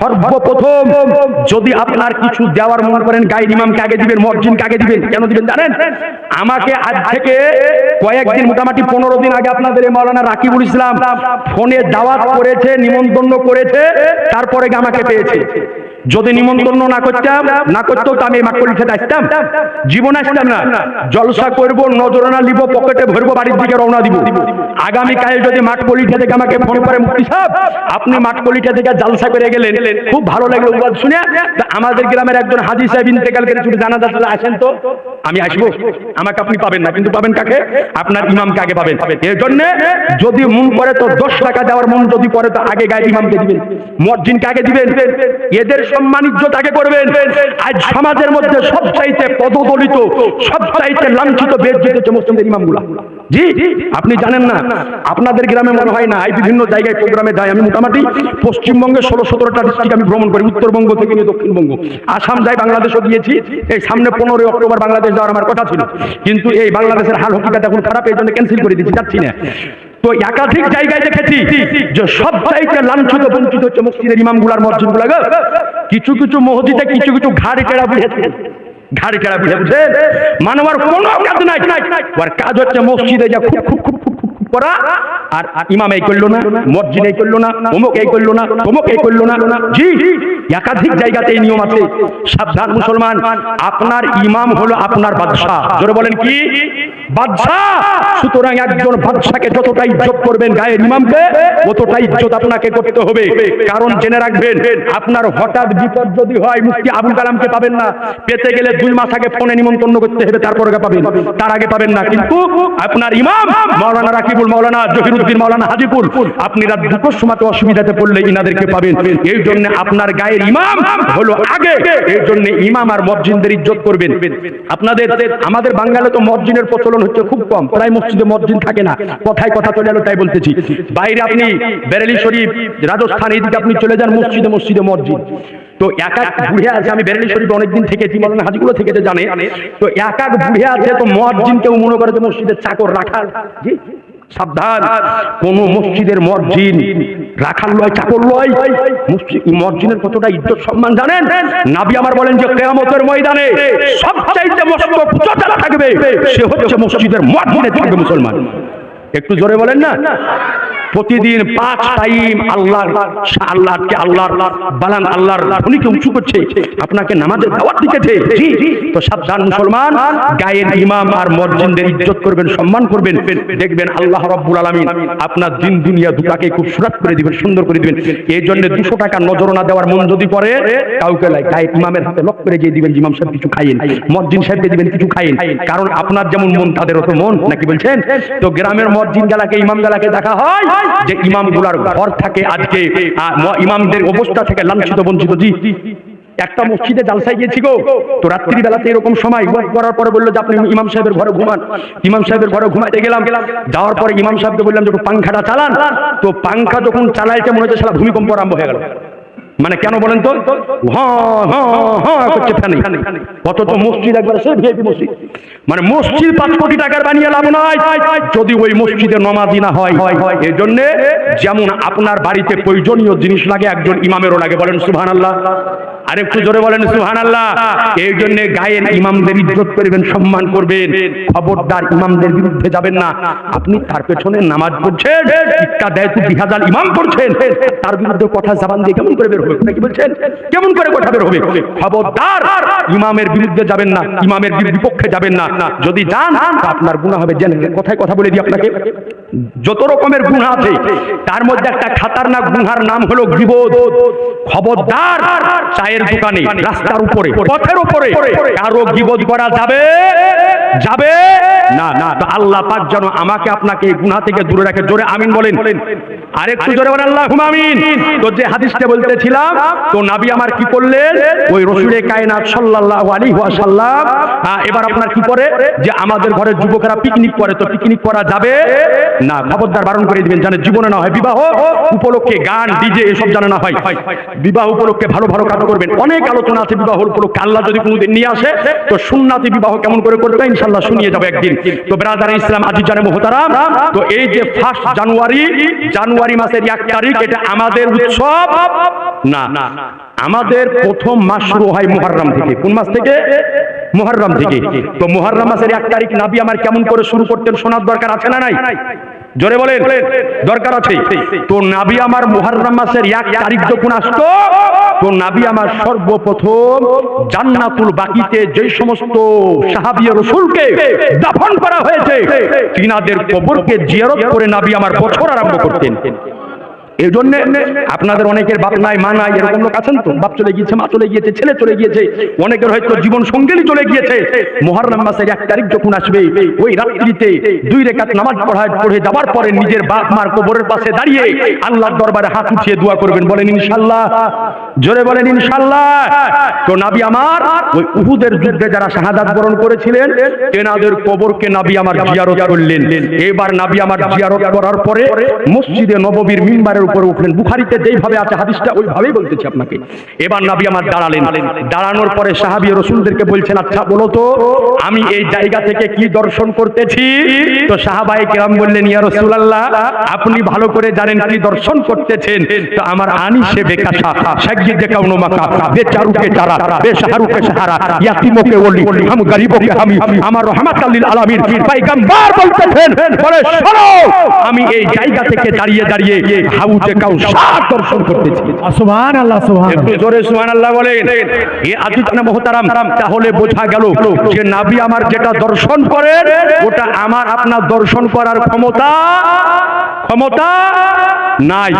সর্বপ্রথম যদি আপনার কিছু দেওয়ার মনে করেন গাইড ইমামকে আগে দিবেন মসজিদ আগে দিবেন, কেন দিবেন জানেন? আমাকে আজ থেকে কয়েকদিন মোটামুটি পনেরো দিন আগে আপনাদের এই মৌলানা রাকিবুল ইসলাম ফোনে দাওয়াত করেছে, নিমন্ত্রণ করেছে, তারপরে আমাকে পেয়েছে। যদি নিমন্ত্রণ না করতাম, না করতেও তো আমি মাকড়ি খেতে আসতাম জীবন আসতাম না। জলসা করব নজরানা লিব পকেটে ভরবো, বাড়ির দিকে রওনা দিব। আগামীকাল যদি মাঠ পলিঠা থেকে আমাকে ফোন করে, মুক্তি সাহেব আপনি মাঠ পলিঠা থেকে জালসা করে গেলেন। খুব ভালো লাগল ওয়াজ শুনে। আমাদের গ্রামের একজন হাজি সাহেব ইন্তেকাল করে ছুটি জানা যাচ্ছে আসেন তো। আমি আসব। আমাকে আপনি পাবেন না, কিন্তু পাবেন কাকে? আপনার ইমামকে আগে পাবেন? এর জন্য যদি মন করে তো দশ টাকা দেওয়ার মন যদি করে, তো আগে গায়ে ইমামকে দিবেন। মসজিদকে আগে দিবেন? এদের সম্মান ইজ্জত আগে করবেন। আজ সমাজের মধ্যে সবচাইতে পদদলিত, সবচাইতে লাঞ্ছিত মুসলিমদের ইমামগুলা। জি, আপনি জানেন না, আপনাদের গ্রামে মনে হয় না, এই বিভিন্ন জায়গায় প্রোগ্রামে যাই আমি মোটামুটি। পশ্চিমবঙ্গে ষোলো, সতেরোটা ডিস্ট্রিক্ট আমি ভ্রমণ করি, উত্তরবঙ্গ থেকে নিয়ে দক্ষিণবঙ্গ। আসাম যাই বাংলাদেশও গিয়েছি। এই সামনে পনেরোই অক্টোবর বাংলাদেশ যাওয়ার আমার কথা ছিল। কিন্তু এই বাংলাদেশের হাল হকিকাত এখন খারাপ, এই জন্য ক্যান্সেল করে দিচ্ছি যাচ্ছি না। তো একাধিক জায়গায় দেখেছি যে সব চাইতে লাঞ্ছিত, বঞ্চিত হচ্ছে মসজিদের ইমামগুলার মসজিদগুলা। কিছু কিছু মহদিতে কিছু কিছু ঘাড়ি কেড়া বুঝেছে। ঘাড়ি কেড়া বুঝে বুঝে আমার কোনো কাজ নাই। ওর কাজ হচ্ছে মসজিদে যা খুব খুব খুব করা, আর ইমাম এই করল না, মসজিদ এই করল না অমুক এই করল না অমুক এই করল না। জি, একাধিক জায়গাতে এই নিয়ম আছে। সাবধান মুসলমান, আপনার ইমাম হলো আপনার বাদশাহ। জোরে বলেন কি? বাদশাহ! সুতরাং একজন বাদশাকে যতটা ইজ্জত করবেন গায়ের ইমামকে অতটা ইজ্জত আপনাকে করতে হবে। কারণ জেনে রাখবেন, আপনার হঠাৎ বিপদ যদি হয়, মুফতি আবুল কালামকে পাবেন না। পেতে গেলে দুই মাস আগে ফোনে নিমন্ত্রণ করতে হবে, তারপরে পাবেন। তার আগে পাবেন না। কিন্তু আপনার ইমাম মাওলানা রাকিবুল মাওলানা জহিরুদ্দিন মাওলানা হাজিপুর আপনি রাত দুটোর সময় অসুবিধাতে পড়লে ইনাদেরকে পাবেন। এই জন্য আপনার গায়ের ইমাম হলো আগে, এই জন্য ইমাম আর মসজিদের ইজ্জত করবেন। আপনাদের, আমাদের বাঙালে তো মসজিদের প্রচলন হচ্ছে খুব কম, প্রায় মসজিদে মসজিদ থাকে না, কথায় কথা চলে এলো তাই বলতেছি। বাইরে আপনি বেরেলি শরীফ, রাজস্থান এইদিকে আপনি চলে যান মসজিদে মসজিদে মসজিদ। তো এক এক বুড়ে আছে, আমি বেরেলি শরীফ অনেকদিন থেকেছি মৌলানা হাজিগুলো থেকে জানে। তো এক এক বুড়ে আছে, তো মসজিদ কেউ মনে করে যে মসজিদের চাকর রাখার সাবধান। কোন মসজিদের মসজিদ রাখার লয়, চাকর লয় মসজিদ মসজিদের কতটা ইজ্জত, সম্মান জানেন? নাবি আমার বলেন যে কেয়ামতের ময়দানে সবচাইতে মস্ত থাকবে, সে হচ্ছে মসজিদের মসজিদে থাকবে মুসলমান। একটু জোরে বলেন না? প্রতিদিন পাঁচ টাইম আল্লাহ আল্লাহকে আল্লাহর বালান আল্লাহর ধ্বনিকে উঁচু করছে, আপনাকে নামাজের দাওয়াত দিতেছে। তো সাবধান মুসলমান, গায়ের ইমাম আর মসজিদের ইজ্জত করবেন, সম্মান করবেন, দেখবেন আল্লাহ রাব্বুল আলামিন আপনার দিন, দুনিয়া দুটাকে খুব সুরাত করে দিবেন, সুন্দর করে দিবেন। এই জন্য দুশো টাকা নজরনা দেওয়ার মন যদি করে কাউকে গায়ের ইমামের হাতে লক করে গিয়ে দিবেন, ইমাম সাহেব কিছু খাইয়েন, মসজিদ সাহেবকে দিবেন কিছু খাইয়েন। কারণ আপনার যেমন মন তাদের মন, নাকি বলছেন? তো গ্রামের মসজিদ গেলাকে, ইমাম গালাকে দেখা হয় যে ইমামগুলার ঘর থাকে আজকে ইমামদের অবস্থা থেকে লাঞ্ছিত, বঞ্চিত, জি। একটা মসজিদে জালসায় গিয়েছি গো। তো রাত্রি বেলাতে এরকম সময় করার পরে বলল যে আপনি ইমাম সাহেবের ঘরে ঘুমান। ইমাম সাহেবের ঘরে ঘুমাইতে গেলাম। যাওয়ার পরে ইমাম সাহেবকে বললাম যে পাংখাটা চালান। তো পাংখা যখন চালাইতে মনে হচ্ছে সারা ভূমিকম্প আরম্ভ হয়ে গেল। মানে কেন বলেন তো? হ্যাঁ হ্যাঁ হ্যাঁ ফ্যানে কত তো মসজিদ একবার সে মানে মসজিদ পাঁচ কোটি টাকার বানিয়ে লাভ নয় যদি ওই মসজিদে নমাজি না হয় এই জন্যে যেমন আপনার বাড়িতে প্রয়োজনীয় জিনিস লাগে, একজন ইমামেরও লাগে। বলেন সুহান আল্লাহ আর একটু জোরে বলেন সুহান আল্লাহ এই জন্য গায়ের ইমামদের ইজ্জত করবেন, সম্মান করবেন। খবরদার ইমামদের বিরুদ্ধে যাবেন না। আপনি তার পেছনে নামাজ পড়ছেন ইক্কা দেয় তুই বিহাজাল ইমাম পড়ছেন। তার বিরুদ্ধে কথা জাবান দিয়ে কেমন করে বের হবে? নাকি বলছেন? কেমন করে কথা বের হবে? খবরদার ইমামের বিরুদ্ধে যাবেন না, ইমামের বিপক্ষে যাবেন না। যদি যান আপনার গুণা হবে। জেনে কথায় কথা বলে দিই আপনাকে? যত রকমের গুণা আছে, তার মধ্যে একটা খাতার খাতারনাক গুনহার নাম হলো গিবোধ খবরদার চায়ের দোকানে রাস্তার উপরে। পথের উপরে। কারও গিবোধ করা যাবে? যাবে? না না তো আল্লাহ পাক যেন আমাকে আপনাকে এই গুনাহ থেকে দূরে রাখে। জোরে আমিন বলেন। আর একটু জোরে বলেন আল্লাহ আমিন। তো যে হাদিসটা বলতেছিলাম তো নাবি আমার কি করলেন? ওই রসুলে কায়নাত সাল্লাল্লাহু আলাইহি ওয়াসাল্লাম। আহ, এবার আপনার কি করে? যে আমাদের ঘরের যুবকেরা পিকনিক করে তো পিকনিক করা যাবে? না খবরদার বারণ করে দিবেন জানে জীবনে না হয় বিবাহ উপলক্ষে গান ডিজে এসব জানে না হয়। বিবাহ উপলক্ষে ভালো ভালো কাজ করবেন। অনেক আলোচনা আছে বিবাহ উপলক্ষে আল্লাহ যদি কোনোদিন নিয়ে আসে, তো সুন্নাতি বিবাহ কেমন করে হয় ইনশাল্লাহ শুনিয়ে যাব একদিন। তো ব্রাদার ইসলাম আজি জানে মোহতারাম, তো এই যে ফার্স্ট জানুয়ারি জানুয়ারি মাসের এক তারিখ, এটা আমাদের উৎসব? না। আমাদের প্রথম মাস শুরু হয় মুহররম থেকে। কোন মাস থেকে? মুহররম থেকে। তো মুহররম মাসের এক তারিখ নাবি আমার কেমন করে শুরু করতেন শোনার দরকার আছে না নাই? জোরে বলেন। দরকার আছে। তো নাবি আমার মুহররম মাসের এক তারিখ যখন আসতো তো নাবি আমার সর্বপ্রথম জান্নাতুল বাকিতে যে সমস্ত সাহাবিয়া রসুলকে দাফন করা হয়েছে, তিনাদের কবরকে জিয়ারত করে নাবি আমার বছর আরম্ভ করতেন। এই জন্য আপনাদের অনেকের বাপ নাই, মা নাই, এরকম লোক আছেন তো? বাপ চলে গিয়েছে, মা চলে গিয়েছে, ছেলে চলে গিয়েছে, অনেকের হয়তো জীবন সঙ্গিনী চলে গিয়েছে। মহরম মাসের এক তারিখ যখন আসবে, ওই রাত্রিতে দুই রেখাত নামাজ পড়ায় পড়ে যাবার পরে নিজের বাপ মার কবরের পাশে দাঁড়িয়ে আল্লাহর দরবারে হাত উঠিয়ে দোয়া করবেন। বলেন ইনশাল্লাহ জোরে বলেন ইনশাল্লাহ তো নাবি আমার, ওই উহুদের যুদ্ধে যারা শাহাদাত বরণ করেছিলেন, তেনাদের কবরকে নাবি আমার জিয়ারত করলেন। এবার নাবি আমার জিয়ারত করার পরে মসজিদে নববীর মিম্বারের উপরে উঠলেন। বুখারিতে যেইভাবে আছে, হাদিসটা ওইভাবেই বলতেছি আপনাকে। এবার নাবি আমার দাঁড়ালেন। দাঁড়ানোর পরে সাহাবী রসুলদেরকে বলছেন আচ্ছা বলো তো, আমি এই জায়গা থেকে কি দর্শন করতেছি? তো সাহাবাই কেরাম বললেন, ইয়া রসুলাল্লাহ, আপনি ভালো করে জানেন কি দর্শন করতেছেন? তো আমার আনি সে বেকাশা সাজ্ঞি যে কাউনো মাকা বেচারু কে চারা বেশাহারু কে সাহারা ইয়াতিমো কে ওলি, হাম গরিবো কে হামি, আমার রহমাত আল্লিল আলামিন পয়গম্বর বলতেছেন, বলে, শোনো, আমি এই জায়গা থেকে দাঁড়িয়ে দাঁড়িয়ে হাউজে কাউসার দর্শন করতেছি। সুবহান আল্লাহ সুবহান একটু জোরে সুবহানাল্লাহ বলেন এ আজিজানে মুহতারাম তাহলে বোঝা গেল যে নাবি আমার যেটা দর্শন করেন ওটা আমার আপনার দর্শন করার ক্ষমতা ক্ষমতা নাই।